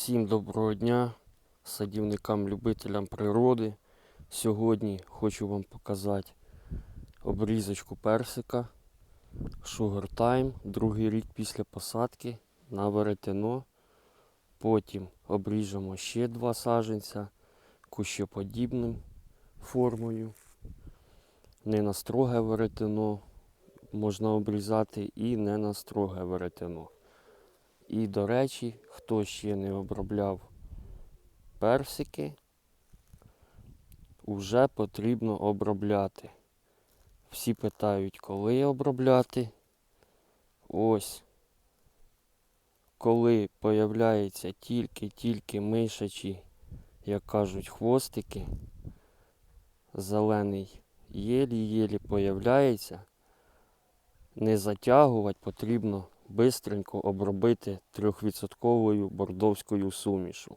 Всім доброго дня, садівникам-любителям природи. Сьогодні хочу вам показати обрізочку персика Sugar Time, другий рік після посадки на веретено. Потім обріжемо ще два саженця кущеподібним формою. Не на строге веретено можна обрізати і не на строге веретено. І, до речі, хто ще не обробляв персики, вже потрібно обробляти. Всі питають, коли обробляти. Ось. Коли появляються тільки-тільки мишачі, як кажуть, хвостики, зелений єлі-єлі появляється, не затягувати потрібно бистренько обробити 3% бордовською сумішу.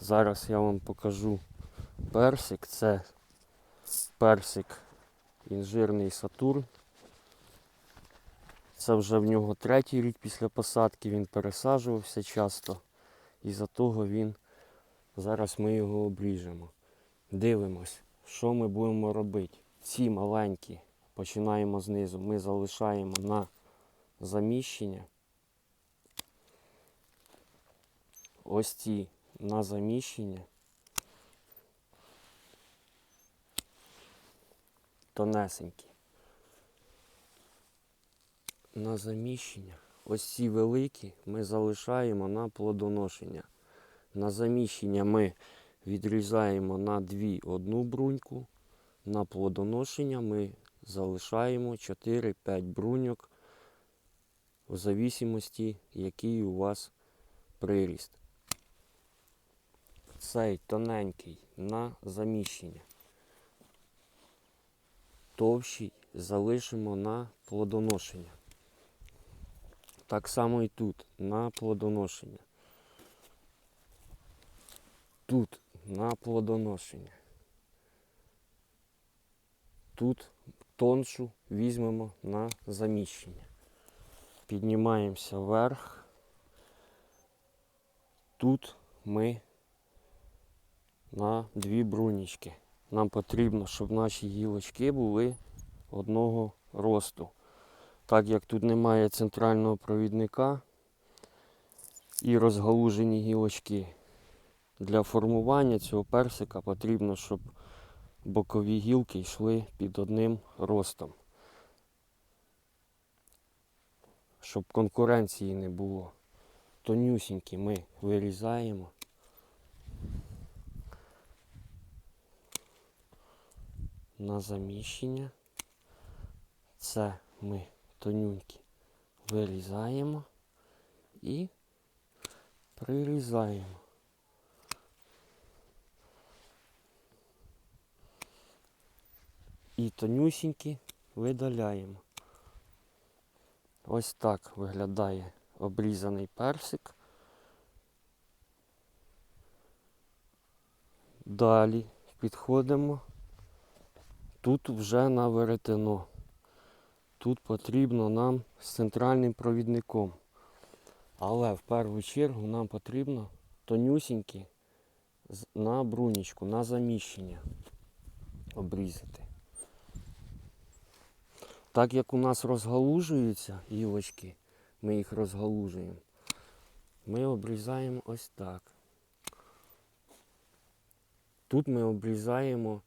Зараз я вам покажу персик. Це персик інжирний Сатурн. Це вже в нього третій рік після посадки, він пересаджувався часто. І за того він зараз ми його обріжемо. Дивимось, що ми будемо робити. Ці маленькі, починаємо знизу, ми залишаємо на заміщення. Ось ці на заміщення. Тонесенькі. На заміщення. Ось ці великі ми залишаємо на плодоношення. На заміщення ми відрізаємо на дві одну бруньку. На плодоношення ми залишаємо 4-5 бруньок в зависимості, який у вас приріст. Цей тоненький на заміщення. Товщий залишимо на плодоношення. Так само і тут на плодоношення. Тут на плодоношення. Тут тоншу візьмемо на заміщення. Піднімаємося вверх. Тут ми на дві брунічки. Нам потрібно, щоб наші гілочки були одного росту. Так як тут немає центрального провідника і розгалужені гілочки. Для формування цього персика потрібно, щоб бокові гілки йшли під одним ростом. Щоб конкуренції не було. Тонюсінькі ми вирізаємо. На заміщення. Це ми тонюнькі вирізаємо і прирізаємо. І тонюсінькі видаляємо. Ось так виглядає обрізаний персик. Далі підходимо. Тут вже на веретено. Тут потрібно нам з центральним провідником. Але в першу чергу нам потрібно тонюсінькі на брунічку, на заміщення обрізати. Так як у нас розгалужуються гілочки, ми їх розгалужуємо, ми обрізаємо ось так. Тут ми обрізаємо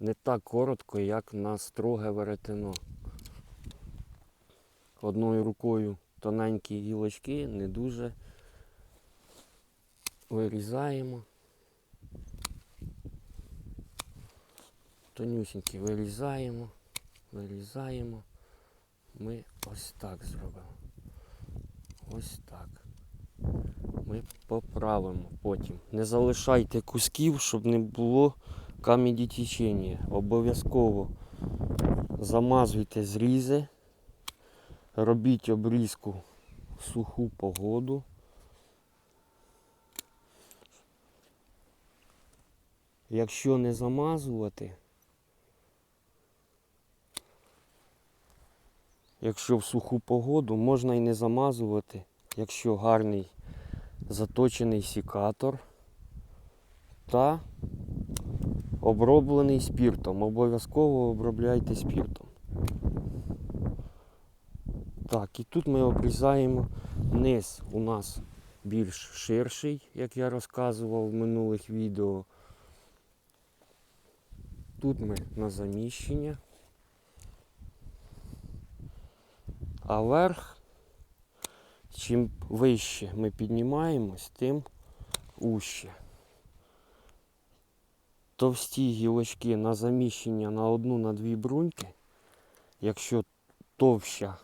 не так коротко, як на строге веретено. Одною рукою тоненькі гілочки не дуже вирізаємо. Тонюсінькі вирізаємо, вирізаємо. Ми ось так зробимо. Ось так. Ми поправимо потім. Не залишайте кусків, щоб не було камеді течення. Обов'язково замазуйте зрізи, робіть обрізку в суху погоду. Якщо не замазувати, якщо в суху погоду, можна і не замазувати, якщо гарний заточений сікатор та оброблений спіртом. Обов'язково обробляйте спіртом. Так, і тут ми обрізаємо низ у нас більш ширший, як я розказував в минулих відео. Тут ми на заміщення. А верх, чим вище ми піднімаємось, тим уще. Товсті гілочки на заміщення на одну на дві бруньки, якщо товща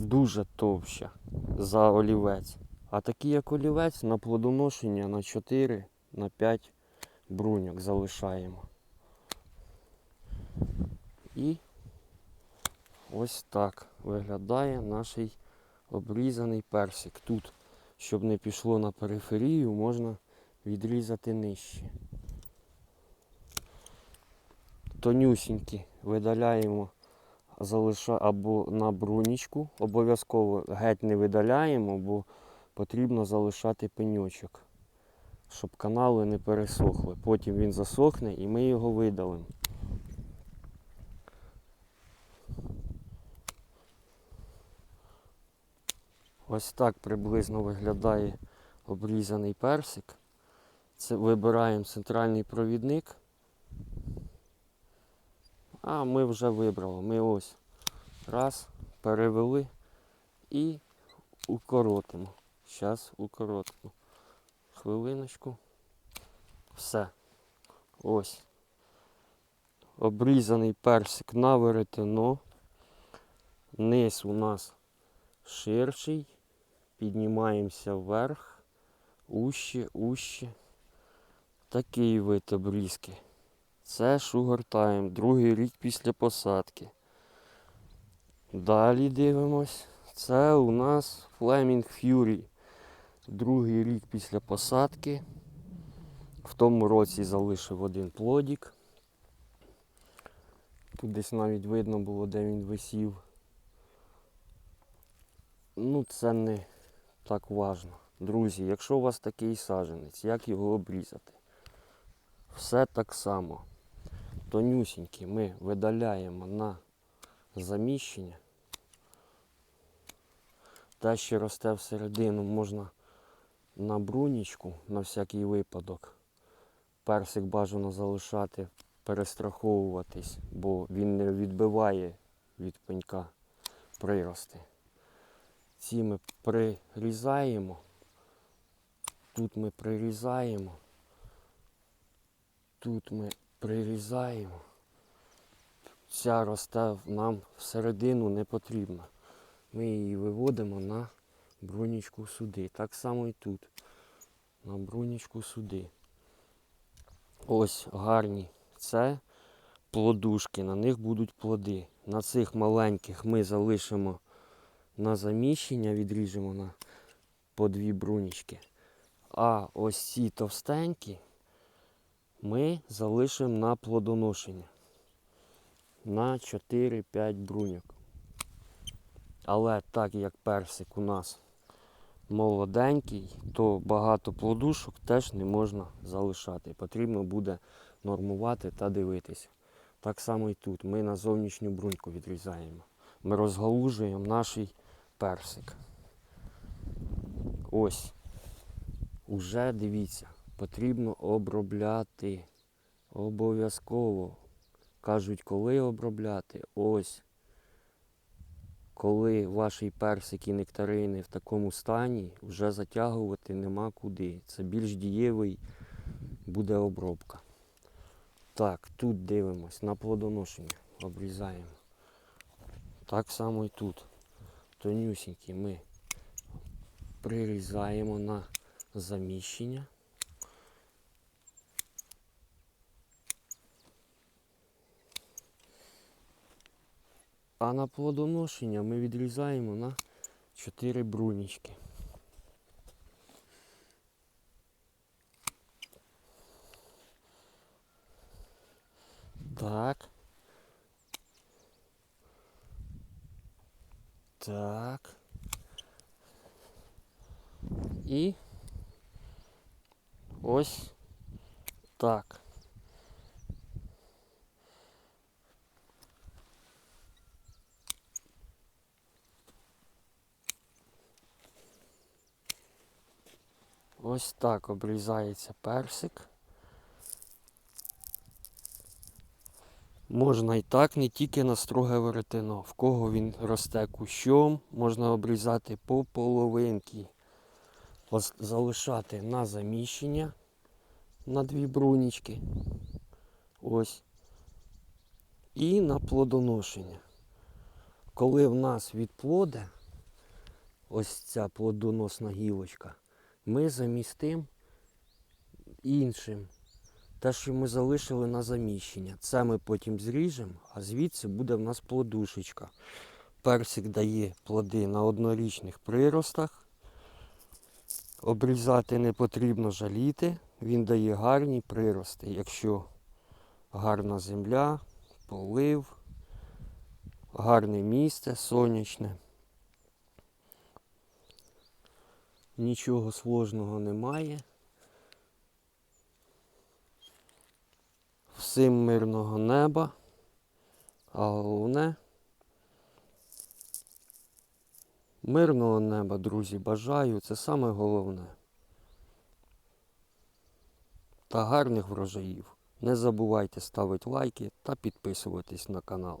дуже товща за олівець. А такі як олівець на плодоношення на 4 на 5 бруньок залишаємо. І ось так виглядає наш обрізаний персик. Тут, щоб не пішло на периферію, можна відрізати нижче. Тонюсінькі видаляємо залиша або на брунічку. Обов'язково геть не видаляємо, бо потрібно залишати пеньочок, щоб канали не пересохли. Потім він засохне і ми його видалимо. Ось так приблизно виглядає обрізаний персик. Це вибираємо центральний провідник. А ми вже вибрали. Ми ось раз, перевели і укоротимо. Зараз укоротимо. Хвилиночку. Все. Ось. Обрізаний персик на веретено. Низ у нас ширший. Піднімаємося вверх. Уще, уще. Такий вид обрізки. Це Time, другий рік після посадки. Далі дивимось. Це у нас Flaming Fury. Другий рік після посадки. В тому році залишив один плодік. Тут десь навіть видно було, де він висів. Ну, це не так важно. Друзі, якщо у вас такий саженець, як його обрізати? Все так само. Тонюсінькі ми видаляємо на заміщення. Те, що росте всередину, можна на брунічку на всякий випадок. Персик бажано залишати, перестраховуватись, бо він не відбиває від пенька прирости. Ці ми прирізаємо. Тут ми прирізаємо. Тут ми прирізаємо. Ця росте нам всередину не потрібна. Ми її виводимо на брунічку сюди. Так само і тут. На брунічку сюди. Ось гарні. Це плодушки, на них будуть плоди. На цих маленьких ми залишимо на заміщення, відріжемо на по дві брунічки. А ось ці товстенькі ми залишимо на плодоношення на 4-5 бруньок. Але так як персик у нас молоденький, то багато плодушок теж не можна залишати. Потрібно буде нормувати та дивитися. Так само і тут. Ми на зовнішню бруньку відрізаємо. Ми розгалужуємо наш персик. Ось. Уже дивіться, потрібно обробляти. Обов'язково. Кажуть, коли обробляти? Ось. Коли ваші персики нектарини в такому стані, вже затягувати нема куди. Це більш дієвий буде обробка. Так, тут дивимось на плодоношення. Обрізаємо. Так само і тут. Тонюсінькі ми прирізаємо на заміщення. А на плодоношення ми відрізаємо на 4 брунічки. Так. Так. І ось так. Ось так обрізається персик. Можна і так, не тільки на строге веретено. В кого він росте кущом, можна обрізати по половинки. Залишати на заміщення на дві брунічки. Ось. І на плодоношення. Коли в нас відплоде, ось ця плодоносна гілочка, ми замістимо іншим. Те, що ми залишили на заміщення. Це ми потім зріжемо, а звідси буде в нас плодушечка. Персик дає плоди на однорічних приростах. Обрізати не потрібно жаліти. Він дає гарні прирости, якщо гарна земля, полив, гарне місце сонячне. Нічого сложного немає. Всім мирного неба. А головне мирного неба, друзі, бажаю. Це саме головне. Та гарних врожаїв. Не забувайте ставити лайки та підписуватись на канал.